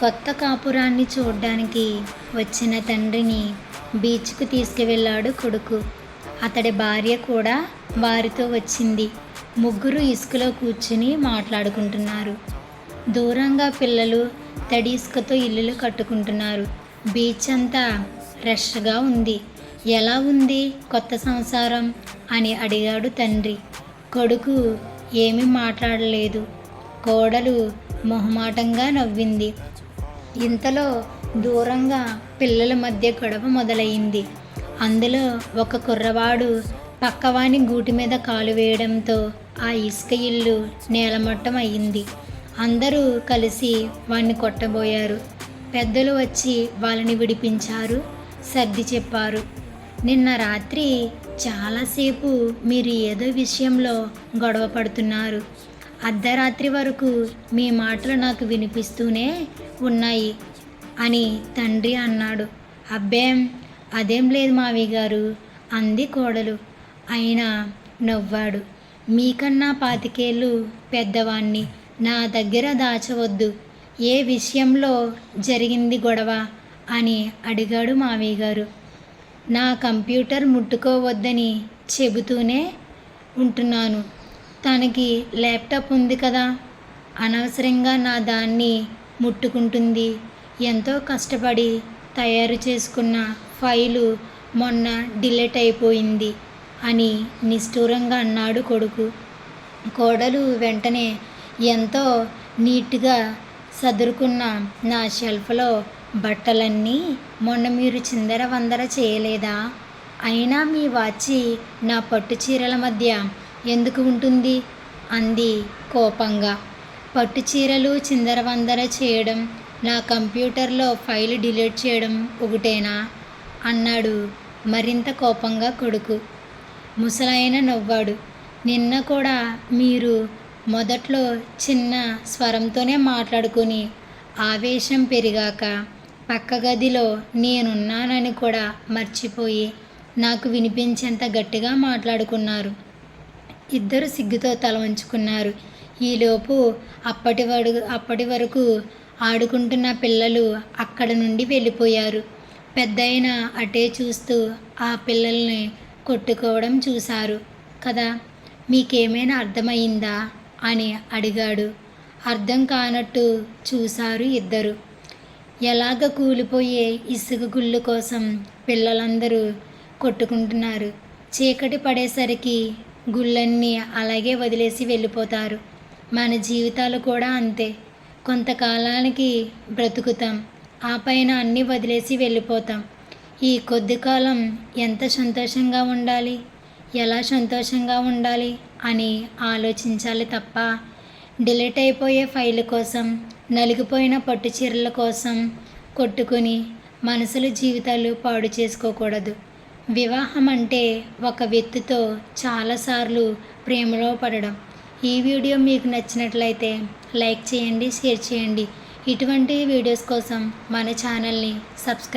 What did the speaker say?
కొత్త కాపురాన్ని చూడ్డానికి వచ్చిన తండ్రిని బీచ్కు తీసుకువెళ్ళాడు కొడుకు. అతడి భార్య కూడా వారితో వచ్చింది. ముగ్గురు ఇసుకలో కూర్చుని మాట్లాడుకుంటున్నారు. దూరంగా పిల్లలు తడి ఇసుకతో ఇల్లులు కట్టుకుంటున్నారు. బీచ్ అంతా రష్గా ఉంది. ఎలా ఉంది కొత్త సంసారం? అని అడిగాడు తండ్రి. కొడుకు ఏమీ మాట్లాడలేదు. కోడలు మొహమాటంగా నవ్వింది. ఇంతలో దూరంగా పిల్లల మధ్య గొడవ మొదలైంది అందులో ఒక కుర్రవాడు పక్కవాని గూటి మీద కాలు వేయడంతో ఆ ఇసుక ఇల్లు నేలమట్టం అయ్యింది అందరూ కలిసి వాణ్ణి కొట్టబోయారు. పెద్దలు వచ్చి వాళ్ళని విడిపించారు సర్ది చెప్పారు. నిన్న రాత్రి చాలాసేపు మీరు ఏదో విషయంలో గొడవ పడుతున్నారు. అర్ధరాత్రి వరకు మీ మాటలు నాకు వినిపిస్తూనే ఉన్నాయి అని తండ్రి అన్నాడు. అబ్బేం అదేం లేదు మావి గారు అంది కోడలు. అయినా నవ్వాడు. మీకన్నా పాతికేళ్ళు పెద్దవాణ్ణి నా దగ్గర దాచవద్దు. ఏ విషయంలో జరిగింది గొడవ అని అడిగాడు మావయ్య గారు. నా కంప్యూటర్ ముట్టుకోవద్దని చెబుతూనే ఉంటున్నాను. తనకి ల్యాప్టాప్ ఉంది కదా. అనవసరంగా నా దాన్ని ముట్టుకుంటుంది. ఎంతో కష్టపడి తయారు చేసుకున్న ఫైలు మొన్న డిలీట్ అయిపోయింది అని నిష్ఠూరంగా అన్నాడు కొడుకు. కోడలు వెంటనే ఎంతో నీట్గా సదురుకున్న నా షెల్ఫ్లో బట్టలన్నీ మొన్న మీరు చిందర వందర చేయలేదా? అయినా మీ వాచి నా పట్టు చీరల మధ్య ఎందుకు ఉంటుంది? అంది కోపంగా. పట్టు చీరలు చిందరవందర చేయడం నా కంప్యూటర్లో ఫైల్ డిలీట్ చేయడం ఒకటేనా? అన్నాడు మరింత కోపంగా కొడుకు. ముసలాయన నవ్వాడు. నిన్న కూడా మీరు మొదట్లో చిన్న స్వరంతోనే మాట్లాడుకొని ఆవేశం పెరిగాక పక్క గదిలో నేనున్నానని కూడా మర్చిపోయి నాకు వినిపించేంత గట్టిగా మాట్లాడుకున్నారు. ఇద్దరు సిగ్గుతో తల వంచుకున్నారు. ఈలోపు అప్పటి వడు అప్పటి వరకు ఆడుకుంటున్న పిల్లలు అక్కడ నుండి వెళ్ళిపోయారు. పెద్దయిన అటే చూస్తూ ఆ పిల్లల్ని కొట్టుకోవడం చూశారు. కదా మీకేమైనా అర్థమైందా అని అడిగాడు. అర్థం కానట్టు చూశారు ఇద్దరు. ఎలాగ కూలిపోయే ఇసుక గుళ్ళు కోసం పిల్లలందరూ కొట్టుకుంటున్నారు. చీకటి పడేసరికి గుళ్ళన్నీ అలాగే వదిలేసి వెళ్ళిపోతారు. మన జీవితాలు కూడా అంతే. కొంతకాలానికి బ్రతుకుతాం. ఆ పైన అన్నీ వదిలేసి వెళ్ళిపోతాం. ఈ కొద్ది కాలం ఎంత సంతోషంగా ఉండాలి? ఎలా సంతోషంగా ఉండాలి? అని ఆలోచించాలి తప్ప డిలీట్ అయిపోయే ఫైల్ కోసం నలిగిపోయిన పట్టు చీరల కోసం కొట్టుకుని మనసుల జీవితాలు పాడు చేసుకోకూడదు. వివాహం అంటే ఒక వ్యక్తితో చాలాసార్లు ప్రేమలో పడడం. ఈ వీడియో మీకు నచ్చినట్లయితే లైక్ చేయండి షేర్ చేయండి. ఇటువంటి వీడియోస్ కోసం మన ఛానల్ని సబ్స్క్రైబ్